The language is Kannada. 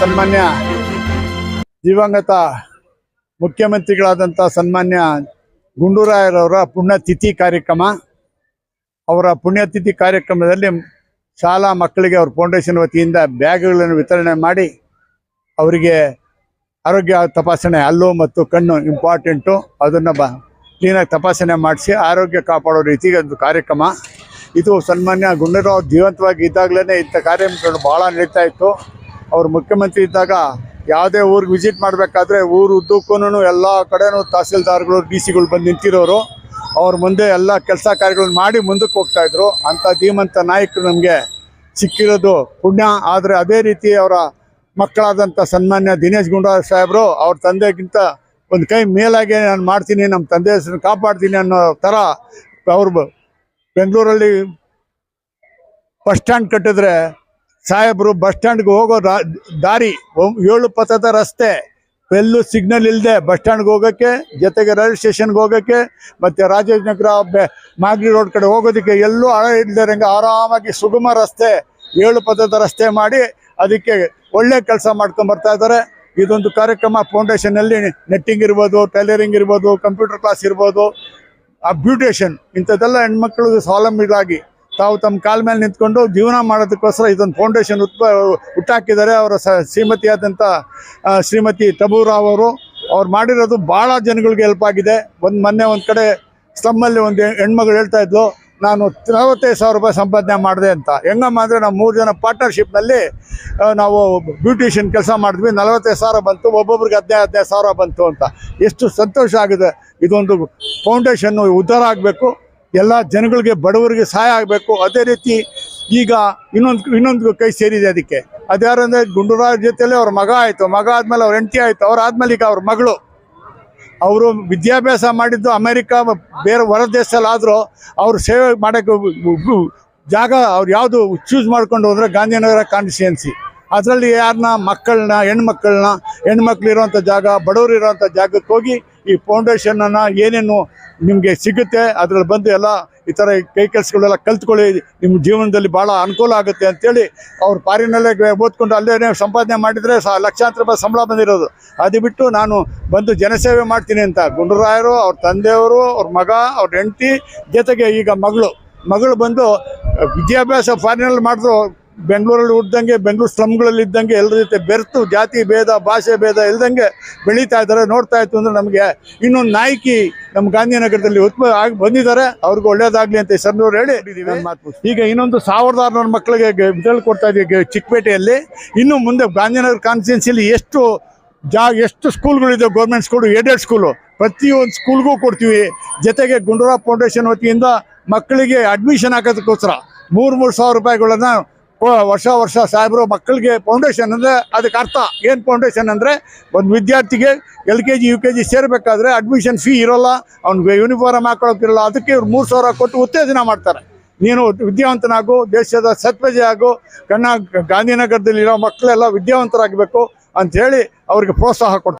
ಸನ್ಮಾನ್ಯ ದಿವಂಗತ ಮುಖ್ಯಮಂತ್ರಿಗಳಾದಂಥ ಸನ್ಮಾನ್ಯ ಗುಂಡೂರಾಯರವರ ಪುಣ್ಯತಿಥಿ ಕಾರ್ಯಕ್ರಮ. ಅವರ ಪುಣ್ಯತಿಥಿ ಕಾರ್ಯಕ್ರಮದಲ್ಲಿ ಶಾಲಾ ಮಕ್ಕಳಿಗೆ ಅವ್ರ ಫೌಂಡೇಶನ್ ವತಿಯಿಂದ ಬ್ಯಾಗ್ಗಳನ್ನು ವಿತರಣೆ ಮಾಡಿ ಅವರಿಗೆ ಆರೋಗ್ಯ ತಪಾಸಣೆ ಹಲ್ಲು ಮತ್ತು ಕಣ್ಣು ಇಂಪಾರ್ಟೆಂಟು. ಅದನ್ನು ಬ ಕ್ಲೀನಾಗಿ ತಪಾಸಣೆ ಮಾಡಿಸಿ ಆರೋಗ್ಯ ಕಾಪಾಡೋ ರೀತಿಗೆ ಒಂದು ಕಾರ್ಯಕ್ರಮ. ಇದು ಸನ್ಮಾನ್ಯ ಗುಂಡೂರಾವ್ ಜೀವಂತವಾಗಿ ಇದ್ದಾಗಲೇ ಇಂಥ ಕಾರ್ಯಕ್ರಮಗಳು ಭಾಳ ನಡೀತಾ ಇತ್ತು. ಅವರು ಮುಖ್ಯಮಂತ್ರಿ ಇದ್ದಾಗ ಯಾವುದೇ ಊರಿಗೆ ವಿಸಿಟ್ ಮಾಡಬೇಕಾದ್ರೆ ಊರು ಉದ್ದಕ್ಕೂ ಎಲ್ಲ ಕಡೆನೂ ತಹಸೀಲ್ದಾರ್ಗಳು ಡಿ ಸಿಗಳು ಬಂದು ನಿಂತಿರೋರು. ಅವ್ರ ಮುಂದೆ ಎಲ್ಲ ಕೆಲಸ ಕಾರ್ಯಗಳನ್ನ ಮಾಡಿ ಮುಂದಕ್ಕೆ ಹೋಗ್ತಾ ಇದ್ರು. ಅಂಥ ಧೀಮಂತ ನಾಯಕರು ನಮಗೆ ಸಿಕ್ಕಿರೋದು ಪುಣ್ಯ. ಆದರೆ ಅದೇ ರೀತಿ ಅವರ ಮಕ್ಕಳಾದಂಥ ಸನ್ಮಾನ್ಯ ದಿನೇಶ್ ಗುಂಡೂರಾವ್ ಸಾಹೇಬರು, ಅವ್ರ ತಂದೆಗಿಂತ ಒಂದು ಕೈ ಮೇಲಾಗಿ ನಾನು ಮಾಡ್ತೀನಿ ನಮ್ಮ ತಂದೆ ಹೆಸರು ಕಾಪಾಡ್ತೀನಿ ಅನ್ನೋ ಥರ ಅವ್ರು ಬೆಂಗಳೂರಲ್ಲಿ ಬಸ್ ಸ್ಟ್ಯಾಂಡ್ ಕಟ್ಟಿದ್ರೆ ಸಾಹೇಬರು ಬಸ್ ಸ್ಟ್ಯಾಂಡ್ಗೆ ಹೋಗೋ ದಾರಿ ಏಳು ಪಥದ ರಸ್ತೆ. ಎಲ್ಲೂ ಸಿಗ್ನಲ್ ಇಲ್ಲದೆ ಬಸ್ ಸ್ಟ್ಯಾಂಡ್ಗೆ ಹೋಗೋಕ್ಕೆ, ಜೊತೆಗೆ ರೈಲ್ವೆ ಸ್ಟೇಷನ್ಗೆ ಹೋಗೋಕ್ಕೆ, ಮತ್ತು ರಾಜನಗರ ಬೆ- ಮಾಗಡಿ ರೋಡ್ ಕಡೆ ಹೋಗೋದಕ್ಕೆ ಎಲ್ಲೂ ಹಣ ಇಲ್ಲದೆ ಆರಾಮಾಗಿ ಸುಗಮ ರಸ್ತೆ, ಏಳು ಪಥದ ರಸ್ತೆ ಮಾಡಿ ಅದಕ್ಕೆ ಒಳ್ಳೆ ಕೆಲಸ ಮಾಡ್ಕೊಂಡು ಬರ್ತಾ ಇದ್ದಾರೆ. ಇದೊಂದು ಕಾರ್ಯಕ್ರಮ ಫೌಂಡೇಶನಲ್ಲಿ ನೆಟ್ಟಿಂಗ್ ಇರ್ಬೋದು, ಟೈಲರಿಂಗ್ ಇರ್ಬೋದು, ಕಂಪ್ಯೂಟರ್ ಕ್ಲಾಸ್ ಇರ್ಬೋದು. ಆ ಬ್ಯೂಟಿಷನ್ ಇಂಥದ್ದೆಲ್ಲ ಹೆಣ್ಮಕ್ಳಿಗೆ ಸ್ವಾವಲಂಬಿಗಳಾಗಿ ತಾವು ತಮ್ಮ ಕಾಲ ಮೇಲೆ ನಿಂತ್ಕೊಂಡು ಜೀವನ ಮಾಡೋದಕ್ಕೋಸ್ಕರ ಇದೊಂದು ಫೌಂಡೇಶನ್ ಉತ್ಪ ಹುಟ್ಟಾಕಿದ್ದಾರೆ ಅವರ ಶ್ರೀಮತಿಯಾದಂಥ ಶ್ರೀಮತಿ ತಬೂರಾವ್ ಅವರು. ಅವ್ರು ಮಾಡಿರೋದು ಭಾಳ ಜನಗಳಿಗೆ ಹೆಲ್ಪ್ ಆಗಿದೆ. ಒಂದು ಮೊನ್ನೆ ಒಂದು ಕಡೆ ಸ್ಲಮ್ಮಲ್ಲಿ ಒಂದು ಹೆಣ್ಮಗಳು ಹೇಳ್ತಾ ಇದ್ಲು, ನಾನು ನಲವತ್ತೈದು ಸಾವಿರ ರೂಪಾಯಿ ಸಂಪಾದನೆ ಮಾಡಿದೆ ಅಂತ. ಹೆಂಗಮ್ಮ ಅಂದರೆ ನಾವು ಮೂರು ಜನ ಪಾರ್ಟ್ನರ್ಶಿಪ್ನಲ್ಲಿ ನಾವು ಬ್ಯೂಟಿಷಿಯನ್ ಕೆಲಸ ಮಾಡಿದ್ವಿ. ನಲವತ್ತೈದು ಸಾವಿರ ಬಂತು, ಒಬ್ಬೊಬ್ರಿಗೆ ಹದಿನೈದು ಹದಿನೈದು ಸಾವಿರ ಬಂತು ಅಂತ. ಎಷ್ಟು ಸಂತೋಷ ಆಗಿದೆ. ಇದೊಂದು ಫೌಂಡೇಶನ್ನು ಉದ್ಧಾರ ಆಗಬೇಕು. ಎಲ್ಲ ಜನಗಳಿಗೆ ಬಡವರಿಗೆ ಸಹಾಯ ಆಗಬೇಕು. ಅದೇ ರೀತಿ ಈಗ ಇನ್ನೊಂದು ಇನ್ನೊಂದು ಕೈ ಸೇರಿದೆ ಅದಕ್ಕೆ. ಅದ್ಯಾರಂದ್ರೆ ಗುಂಡೂರಾವ್ ಜೊತೆಯಲ್ಲೇ ಅವ್ರ ಮಗ ಆಯಿತು. ಮಗ ಆದಮೇಲೆ ಅವ್ರ ಹೆಂಡತಿ ಆಯಿತು. ಅವ್ರ ಆದ್ಮೇಲೆ ಈಗ ಅವ್ರ ಮಗಳು. ಅವರು ವಿದ್ಯಾಭ್ಯಾಸ ಮಾಡಿದ್ದು ಅಮೆರಿಕ, ಬೇರೆ ಹೊರ ದೇಶದಲ್ಲಿ ಅವ್ರು ಸೇವೆ ಮಾಡೋಕ್ಕೆ ಜಾಗ ಅವ್ರು ಯಾವುದು ಚೂಸ್ ಮಾಡ್ಕೊಂಡು ಹೋದ್ರೆ ಗಾಂಧಿನಗರ ಕಾನ್ಸ್ಟಿಟ್ಯೂನ್ಸಿ ಅದರಲ್ಲಿ ಯಾರನ್ನ ಮಕ್ಕಳನ್ನ, ಹೆಣ್ಮಕ್ಳನ್ನ, ಹೆಣ್ಮಕ್ಳು ಇರೋವಂಥ ಜಾಗ, ಬಡವರು ಇರೋವಂಥ ಜಾಗಕ್ಕೆ ಹೋಗಿ ಈ ಫೌಂಡೇಶನನ್ನು ಏನೇನು ನಿಮಗೆ ಸಿಗುತ್ತೆ, ಅದರಲ್ಲಿ ಬಂದು ಎಲ್ಲ ಈ ಥರ ಕೈ ಕೆಲಸಗಳೆಲ್ಲ ಕಲ್ತ್ಕೊಳ್ಳಿ, ನಿಮ್ಮ ಜೀವನದಲ್ಲಿ ಭಾಳ ಅನುಕೂಲ ಆಗುತ್ತೆ ಅಂತೇಳಿ ಅವ್ರು ಫಾರಿನಲ್ಲೇ ಗ- ಓದ್ಕೊಂಡು ಅಲ್ಲೇ ಸಂಪಾದನೆ ಮಾಡಿದರೆ ಸಹ ಲಕ್ಷಾಂತರ ರೂಪಾಯಿ ಸಂಬಳ ಬಂದಿರೋದು. ಅದು ಬಿಟ್ಟು ನಾನು ಬಂದು ಜನಸೇವೆ ಮಾಡ್ತೀನಿ ಅಂತ. ಗುಂಡೂರಾಯರು ಅವ್ರ ತಂದೆಯವರು, ಅವ್ರ ಮಗ, ಅವ್ರ ಹೆಂಡತಿ, ಜೊತೆಗೆ ಈಗ ಮಗಳು. ಮಗಳು ಬಂದು ವಿದ್ಯಾಭ್ಯಾಸ ಫಾರಿನಲ್ಲಿ ಮಾಡಿದ್ರು ಬೆಂಗಳೂರಲ್ಲಿ ಹುಟ್ಟಿದಂಗೆ ಬೆಂಗಳೂರು ಸ್ಲಮ್ಗಳಲ್ಲಿ ಇದ್ದಂಗೆ ಎಲ್ಲರ ಜೊತೆ ಬೆರೆತು ಜಾತಿ ಭೇದ ಭಾಷೆ ಭೇದ ಇಲ್ದಂಗೆ ಬೆಳೀತಾ ಇದ್ದಾರೆ ನೋಡ್ತಾ ಇತ್ತು ಅಂದ್ರೆ ನಮಗೆ ಇನ್ನೊಂದು ನಾಯಕಿ ನಮ್ಮ ಗಾಂಧಿನಗರದಲ್ಲಿ ಉತ್ಪ ಆಗಿ ಬಂದಿದ್ದಾರೆ. ಅವ್ರಿಗೆ ಒಳ್ಳೇದಾಗಲಿ ಅಂತ ಸರ್ನವ್ರು ಹೇಳಿ ಮಾತು ಈಗ ಇನ್ನೊಂದು ಸಾವಿರದ ಆರುನೂರು ಮಕ್ಕಳಿಗೆ ಇದರಲ್ಲಿ ಕೊಡ್ತಾ ಇದೀವಿ ಚಿಕ್ಕಪೇಟೆಯಲ್ಲಿ. ಇನ್ನು ಮುಂದೆ ಗಾಂಧಿನಗರ ಕಾನ್ಸ್ಟಿಟ್ಯೂನ್ಸಿಲಿ ಎಷ್ಟು ಜಾ ಎಷ್ಟು ಸ್ಕೂಲ್ಗಳಿದೆ ಗೌರ್ಮೆಂಟ್ ಸ್ಕೂಲು ಏಡೆಡ್ ಸ್ಕೂಲು ಪ್ರತಿಯೊಂದು ಸ್ಕೂಲ್ಗೂ ಕೊಡ್ತೀವಿ. ಜೊತೆಗೆ ಗುಂಡೂರಾವ್ ಫೌಂಡೇಶನ್ ವತಿಯಿಂದ ಮಕ್ಕಳಿಗೆ ಅಡ್ಮಿಷನ್ ಹಾಕೋದಕ್ಕೋಸ್ಕರ ಮೂರು ಮೂರು ಸಾವಿರ ರೂಪಾಯಿಗಳನ್ನ ವರ್ಷ ವರ್ಷ ಸಾಹೇಬರು, ಮಕ್ಕಳಿಗೆ ಫೌಂಡೇಶನ್ ಅಂದರೆ ಅದಕ್ಕೆ ಅರ್ಥ. ಏನು ಫೌಂಡೇಶನ್ ಅಂದರೆ ಒಂದು ವಿದ್ಯಾರ್ಥಿಗೆ L K G, U K G ಸೇರಬೇಕಾದ್ರೆ admission fee ಇರೋಲ್ಲ, ಅವ್ನಿಗೆ ಯೂನಿಫಾರ್ಮ್ ಹಾಕೊಳ್ಳೋಕ್ಕಿರಲ್ಲ ಅದಕ್ಕೆ ಇವ್ರು ಮೂರು ಸಾವಿರ ಕೊಟ್ಟು ಉತ್ತೇಜನ ಮಾಡ್ತಾರೆ. ನೀನು ವಿದ್ಯಾವಂತನಾಗು, ದೇಶದ ಸತ್ಪಜೆ ಆಗು ಕಣ್ಣ ಗಾಂಧಿನಗರದಲ್ಲಿರೋ ಮಕ್ಕಳೆಲ್ಲ ವಿದ್ಯಾವಂತರಾಗಬೇಕು ಅಂಥೇಳಿ ಅವ್ರಿಗೆ ಪ್ರೋತ್ಸಾಹ ಕೊಡ್ತಾರೆ.